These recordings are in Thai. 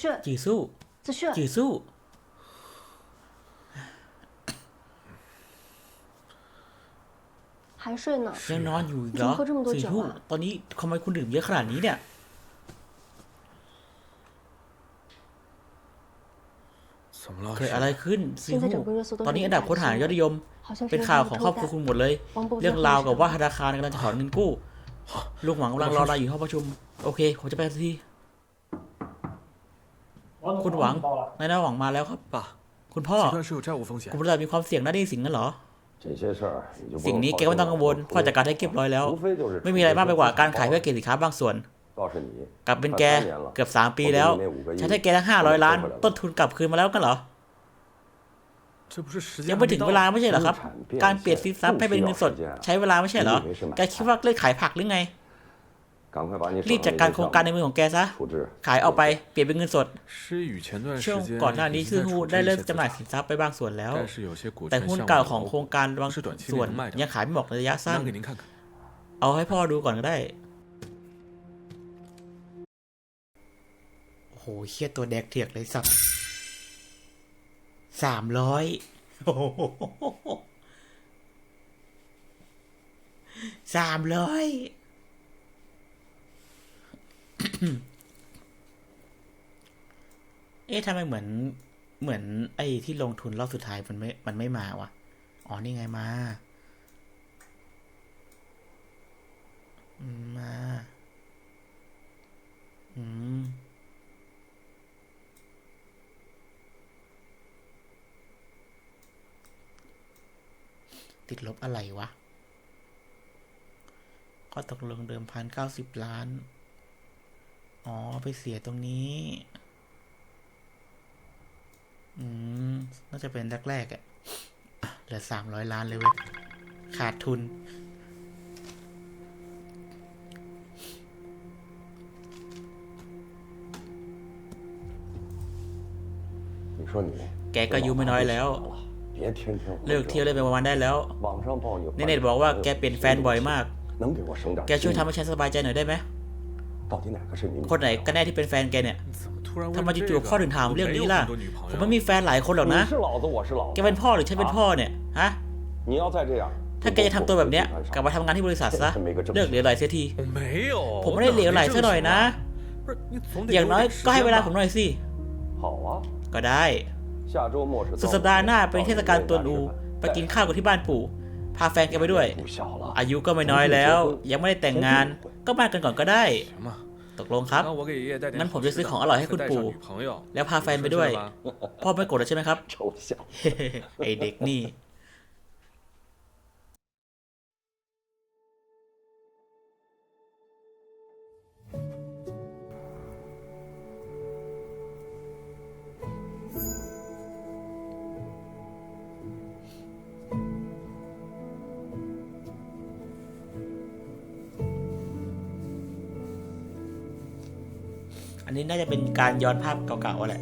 子旭， จือสู้ 子旭， จือสู้ 还睡呢？ ยังนอนอยู่อีกเหรอ จริงเขา这么多 สี่ 酒 ทุ่ม 啊 ตอนนี้ทำไมคุณดื่มเยอะขนาดนี้เนี่ย 怎么了？ เกิดอะไรขึ้นสี่ 现在 ทุ่ม 整个热搜都 ตอนนี้ 是 อันดับค้นหายอดนิยม 好像是 เป็น 因为 ข่าว 他 ของ 们 ครอบ 招 ครัวคุณ 待 หมดเลย 王伯 เรื่อง 在 ราว 会 กับ 上 ว่าธนาคารกำลังจะถอนเงินกู้ ลูกหวังกำลังรอนายอยู่ห้องประชุม โอเค ผมจะไปทันที คุณหวังนายหน้าหวังมาแล้วครับป่ะคุณพ่อคุณบริษัทมีความเสี่ยงหน้าที่สิงนั้นเหรอ สิ่งนี้แกไม่ต้องกังวลพ่อจัดการให้เรียบร้อยแล้ว ไม่มีอะไรมากไปกว่าการขายเพื่อเก็บสินค้าบางส่วน กลับเป็นแกเกือบสามปีแล้วใช้ให้แกทั้งห้าร้อยล้าน ต้นทุนกลับคืนมาแล้วกันเหรอยังไม่ถึงเวลาไม่ใช่เหรอครับ การเปลี่ยนซินทรัพย์ให้เป็นเงินสด ใช้เวลาไม่ใช่เหรอแกคิดว่าเลิกขายผักหรือไง รีบจัดการโครงการในมือของแกซะ ขายออกไปเปลี่ยนเป็นเงินสด ช่วงก่อนหน้านี้ซื้อหุ้นได้เริ่มจำหน่ายสินทรัพย์ไปบางส่วนแล้ว แต่หุ้นเก่าของโครงการบางส่วนยังขายไม่หมดระยะสั้น เอาให้พ่อดูก่อนก็ได้ โอ้โหเฮียตัวแดกเถียกเลยสับสามร้อยสามร้อย เอ๊ะทำไมเหมือน เหมือน ไอ้ที่ลงทุนรอบสุดท้ายมันไม่ มันไม่มาวะ อ๋อ นี่ไงมามมาอืม ติดลบอะไรวะ ก็ตกลงเดิมพันเก้าสิบล้าน อ๋อ ไปเสียตรงนี้ อืม น่าจะเป็นแรกๆอะ่ะ เหลือสามร้อยล้านเลยเว้ย ขาดทุน แกก็อายุไม่น้อยแล้ว เลิกเที่ยวเล่นไปวันๆได้แล้วในเน็ตบอกว่าแกเป็นแฟนบ่อยมาก แกช่วยทำให้ฉันสบายใจหน่อยได้ไหม 到底哪个是你 คนไหนกันแน่ที่เป็นแฟนแกเนี่ย 怎么突然 ทำไม 问这 จู่ 个？ ๆพ่อถึงถาม 我 เรื่อง 没 นี้ 有 ล่ะ 很多女朋 ผม 友 ไม่มีแฟนหลายคนหรอกนะ 你是老子我是老 แก 子 เป็นพ่อหรือฉันเป็นพ่อเนี่ย ฮะ 你要再这样 ถ้าแกจะทำตัวแบบเนี้ย กลับมาทำงานที่บริษัทซะ เลิกเหลวไหลเสียที 我没有， ผมไม่ได้เหลวไหลซะหน่อยนะ 不是你总得 อย่างน้อย 给我点时 ก็ให้เวลา 间 ผม 吧 หน่อยสิ 好啊 ก็ได้ 下周末是 สุดสัปดาห์หน้าเป็นเทศกาลตวนอู ไปกินข้าวกันที่บ้านปู่ พาแฟนแกไปด้วย 不小了 อายุก็ไม่น้อยแล้ว ยังไม่ได้แต่งงาน ก็มากันก่อนก็ได้ ตกลงครับ งั้นผมจะซื้อของอร่อยให้คุณปู่ แล้วพาแฟนไปด้วย พ่อไม่โกรธใช่ไหมครับ ไอเด็กนี่ อันนี้น่าจะเป็นการย้อนภาพเก่าๆแหละ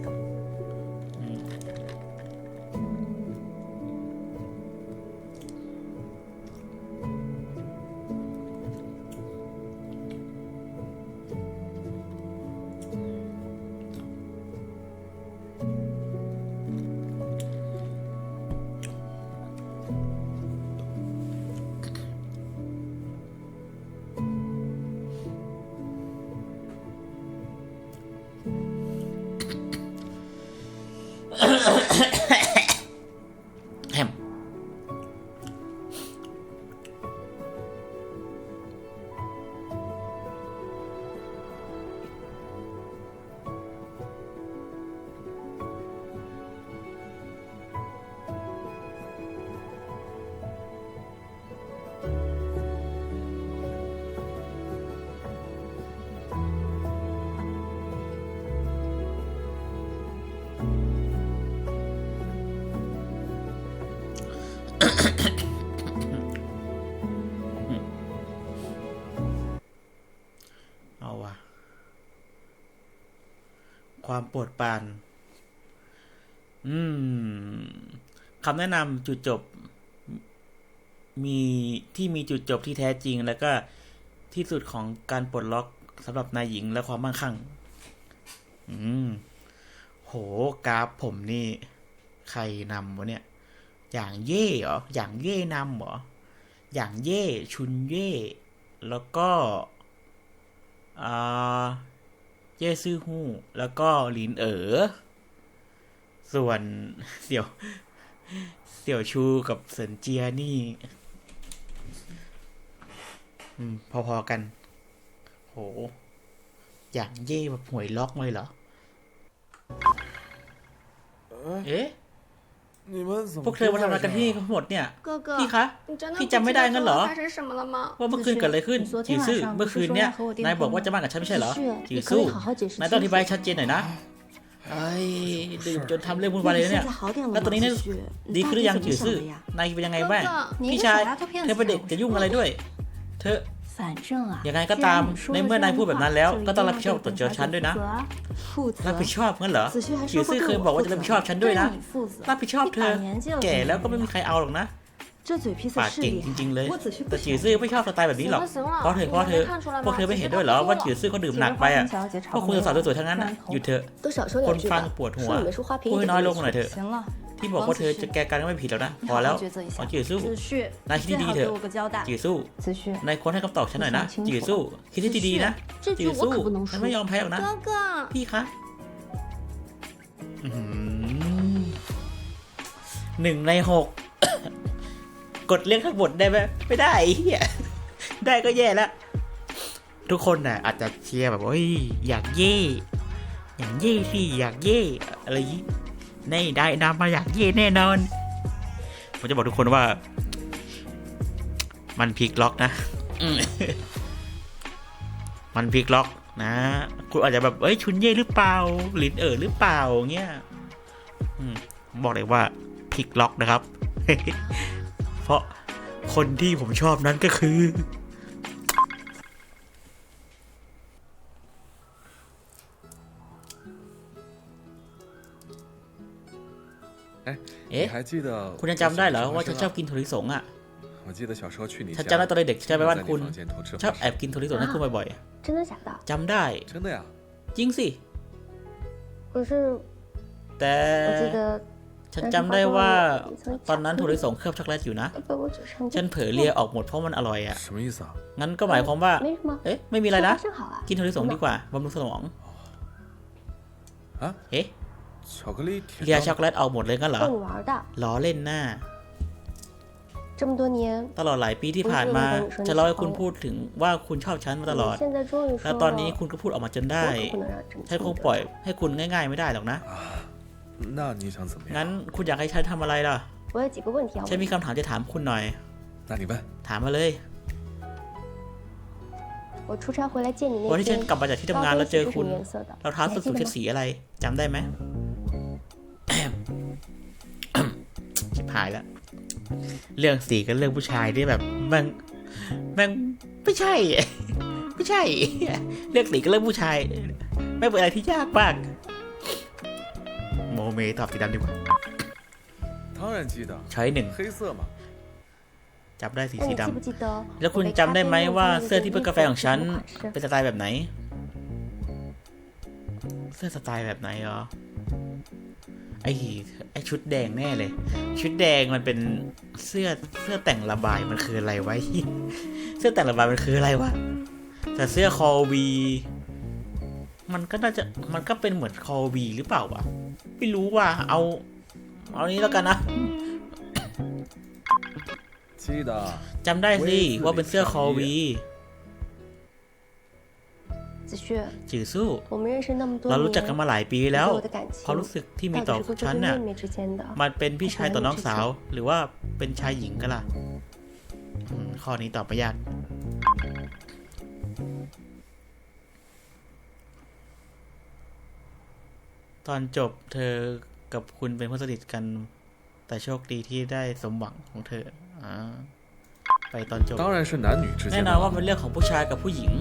ความปวดปาน อืมคำแนะนำจุดจบ มีที่มีจุดจบที่แท้จริง แล้วก็ที่สุดของการปลดล็อกสำหรับนายหญิงและความมั่งคั่ง อืม โหกราฟผมนี่ ใครนำวะเนี่ย อย่างเย่เหรอ อย่างเย่นำเหรอ อย่างเย่ชุนเย่ แล้วก็ อ่า เย่ซื่อฮู้ แล้วก็ลินเอ๋อ ส่วนเสี่ยว เสี่ยวชูกับเซินเจียนี่พอๆกัน โห อย่างเย่แบบหวยล็อกเลยเหรอ เอ๊ะ พวกเธอมาทำอะไรกันที่นี่ทั้งหมดเนี่ยพี่คะพี่จำไม่ได้งั้นเหรอว่าเมื่อคืนเกิดอะไรขึ้นจิวซื่อเมื่อคืนเนี่ยนายบอกว่าจะมากับฉันไม่ใช่เหรอจิวซื่อนายต้องอธิบายชัดเจนหน่อยนะไอ้ดื่มจนทำเรื่องวุ่นวายเลยเนี่ยแล้วตอนนี้เนี่ยดีขึ้นหรือยังจิวซื่อนายเป็นยังไงบ้างพี่ชายเธอเป็นเด็กจะยุ่งอะไรด้วย เธอ ยังไงก็ตามในเมื่อนายพูดแบบนั้นแล้ว ก็ต้องรับผิดชอบต่อเจ้าฉันด้วยนะรับผิดชอบงั้นเหรอจิวซื่อเคยบอกว่าจะรับผิดชอบฉันด้วยนะรับผิดชอบเธอ แก่แล้วก็ไม่มีใครเอาหรอกนะปากเก่งจริงๆเลย แต่จิ๋วซื่อไม่ชอบสไตล์แบบนี้หรอก เพราะเธอเพราะเธอ พวกเธอไม่เห็นด้วยเหรอว่าจิ๋วซื่อเขาดื่มหนักไปอะพวกคุณสาวสวยๆทั้งนั้นอะหยุดเถอะ คนฟังปวดหัวพูดน้อยลงหน่อยเถอะ ที่บอกว่าเธอจะแก้การก็ไม่ผิดแล้วนะพอแล้วขอจือสู้นายคิดดีๆเถอะจือสู้นายคนให้คำตอบฉันหน่อยนะจือสู้คิดให้ดีๆนะจือสู้ฉันไม่ยอมแพ้หรอกนะพี่คะหนึ่งในหกกดเรื่องทั้งหมดได้ไหมไม่ได้เฮียได้ก็แย่แล้วทุกคนน่ะอาจจะเชียร์แบบว่าอยากเย่ อยากเย่สิอยากเย่อะไรอย่างนี้ นี่ได้นำมาอยากเย่แน่นอน ผมจะบอกทุกคนว่า มันพลิกล็อกนะอืมมันพลิกล็อกนะ คุณอาจจะแบบเอ้ยชุนเย่หรือเปล่าหลินเอ๋อหรือเปล่าเงี้ยอืมผมบอกเลยว่าพลิกล็อกนะครับ เพราะคนที่ผมชอบนั้นก็คือ อ๊ะคุณยังจำได้เหรอว่าฉันชอบกินถั่วลิสงอะฉันจำได้ตอนเด็กใช่ไหมว่าคุณชอบแอบกินถั่วลิสงให้คุณบ่อยๆจำได้จริงสิแต่ฉันจำได้ว่าตอนนั้นถั่วลิสงเคลือบช็อกโกแลตอยู่นะ ฉันเผลอเลียออกหมดเพราะมันอร่อยอะงั้นก็หมายความว่า เอ๊ะ ไม่มีอะไรนะ กินถั่วลิสงดีกว่าบำรุงสมองเอ๊ะ เลีย 章 ช็อกโกแลตออกหมดเลยงั้นเหรอ 逗你玩的， ล้อเล่นหน้า 这么多年， ตลอดหลายปีที่ผ่านมา จะเล่าให้คุณพูดถึงว่าคุณชอบฉันมาตลอด 你现在终于说 แล้วตอนนี้คุณก็พูดออกมาจนได้ 我可不能让这么 ฉันคงปล่อยให้คุณง่าย ๆ ไม่ได้หรอกนะ 那你想怎么 งั้ 样？ นคุณอยากให้ฉันทำอะไรล่ะ 我有几个问题要 ฉัน 问 มี 你。 คำถามจะถามคุณหน่อย 那你问。 ถามมาเลย 我出差回来见你 วัน 那 ที่ฉัน 天， กลับมาจากที่ทำงาน 高 แล้ว 跟 เจอ 鞋是什 คุณ 么颜色的？ เราเท้า 你 ส้น 还 สูง 记 เช็ 得 ด 吗？ สีอะไรจำได้ไหม หายแล้วเรื่องสีกับเรื่องผู้ชายที่แบบมันมันไม่ใช่ ไม่ใช่ เรื่องสีกับเรื่องผู้ชายไม่เป็นอะไรที่ยากมากโมเมตอบสีดำดีกว่าใช้หนึ่งจำได้สีสีดำแล้วคุณจำได้ไหมว่าเสื้อที่เพื่อกาแฟของฉัน เป็นสไตล์แบบไหน เสื้อสไตล์แบบไหนอ๋อ ไอไอชุดแดงแน่เลย ชุดแดงมันเป็นเสื้อเสื้อแต่งระบายมันคืออะไรวะเสื้อแต่งระบายมันคืออะไรวะแต่เสื้อคอวีมันก็น่าจะมันก็เป็นเหมือนคอวีหรือเปล่าวะไม่รู้ว่าเอา เอานี้แล้วกันนะ记得，จำได้สิว่าเป็นเสื้อคอวี 子旭， จือสู้ 我们认识那么多 เรา 年， รู้จักกันมาหลายปีแล้ว 你对我的感 ความ 情 รู้สึกที่มี 到 ต่อ 底是哥哥 ฉัน 跟 น่ะ 妹妹之间的？ มันเป็นพี่ชายต่อน้องสาว หรือว่าเป็นชายหญิงกันล่ะอืมข้อนี้ตอบไม่ยาก ตอนจบเธอกับคุณเป็นเพื่อนสนิทกัน แต่โชคดีที่ได้สมหวังของเธออ่าไปตอนจบ 当然是男女之 แน่ 间 นอน 的 ว่า 嘛 เป็นเรื่องของผู้ชายกับผู้หญิง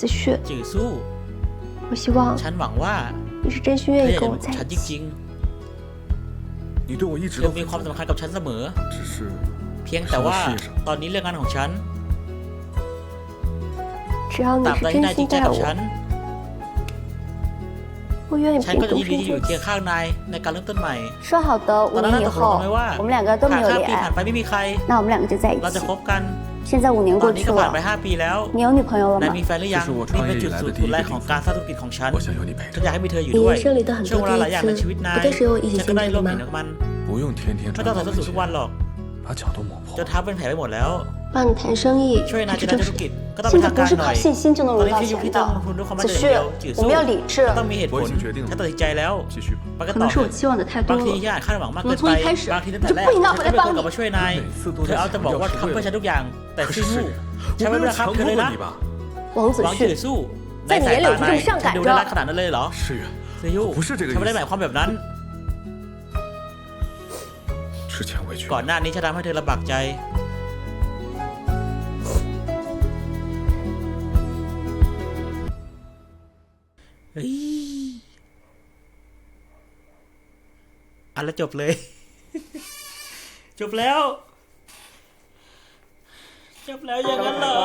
子旭， จือสู้ 我希望 ฉันหวังว่า 你是真心 เธ 愿 อ 意 อยาก 跟 จะ 我 เป็น 在 ฉัน 一 จ 起。 ริง 你对我一 ๆ 直 เธ 都 อมี 很 ความ 重 สำ 要 คัญกับฉันเสมอ 只是 เพียงแต่ว่าตอนนี้เรื่องงานของฉัน 只要你 ตราบ 是 ใดที่ 真 นายจริ 心 งใจ 待 กับ 我 ฉั，น 我愿意 ฉัน 陪 ก็ 你 จะ 独 ยินดี 身 ที่อยู่ 这 เคียงข้างนายในการเริ่มต้นใหม่ 说好的，五 ตอนนั้น 年以 เราตกลง 后 กันไว้ว่า 我们两个都 หา 没 ก 有 ห้า 恋 ปีผ่าน 爱， ไปไม่มีใคร 那我们两个就在一 เราจะ 起 ค。บกัน 现在五年 ตอ 过 นนี้ 去 ก็ผ่านไป 了， 5 ปีแล้ว 你有女朋友了 นาย 吗 มี？แฟนหรือยัง 这是我 นี่เป็นจุด 创业以来的 สูง 第一 สุดแรก 个 ของ 地方 การสร้างธุรกิจของฉัน 我想有你陪 ฉัน 着 อยากให้มีเธออยู่ 你 ด้วย 人生里的很 ช่วง 多 เวลาหลายอย่างใน 第 ชีวิต 一次， นา 不 ย 都是因为疫 ฉั 情 นก็ 欠 ได้ 的 ร่วมเห็น 吗 กับ？มัน 不用天天 ไม่ 站 ต้อง 在 ใส่ส้นสูงทุกวันหรอก 把脚都磨破 จน。เท้าเป็นแผลไปหมดแล้ว 帮你谈生意 ช่วยนาย 还 จะ 是 ได้ 挣 ธุร 钱 กิ？จก็ต้องเป็ 现 น 在 ทาง 不 การ 是 หน่ 靠 อย 信心就能 ตอน 融 นี้ 到 คือยุค 钱 ที่ต้อง 的 ลง。ทุนด้วยความมั่น 子 ใจอย่าง 旭 เดียวจิ๋ว 我 สู้ 们要理智。 ก็ต้องมีเหตุผ 我 ล 已经决定了 ฉันตัดสินใจแล้ว 继续吧。 ไปกัน 可 ต่อ 能是我期望的太多 บางที 了。 ฉันอาจคาดหวังมาก 我 เกิ 们 น 从 ไป 一开始 บางทีตั้งแต่แรก 就不应当 ฉั 回 น 来 จะไม่ควร 帮 กลับ 你 มา。ช่วยนาย 每次都 เธอเอาแต่บอกว่า 在 ทำเพื่อฉันทุกอย่าง แต่ 可 ซี 是 มู่ 我 ฉันไม่ 没 ได้ 有 บังคับ 强 เธอ 迫 เลย 过 นะ 你吧？王子 หวังจะ 旭， สู้ 在你眼里我就这么上 ฉัน 赶 ดู 着 น่ารักขนาดนั้นเลยเหรอ 是啊， ซียู 不是这个 ฉันไม่ได้ห 意 มาย 思。 ความแบบนั้น 之前委屈 ก่อนหน้านี้ฉันทำให้เธอลำบากใจ อันแล้วจบเลย จบแล้ว จบแล้วอย่างนั้นเหรอ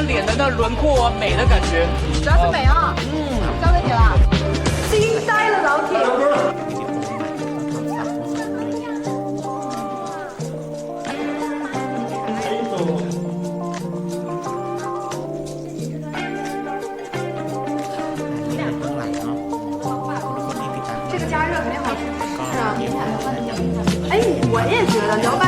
脸的那轮廓啊，美的感觉，主要是美啊，嗯，交给你了，惊呆了老铁。这个加热肯定好，是啊，哎，我也觉得。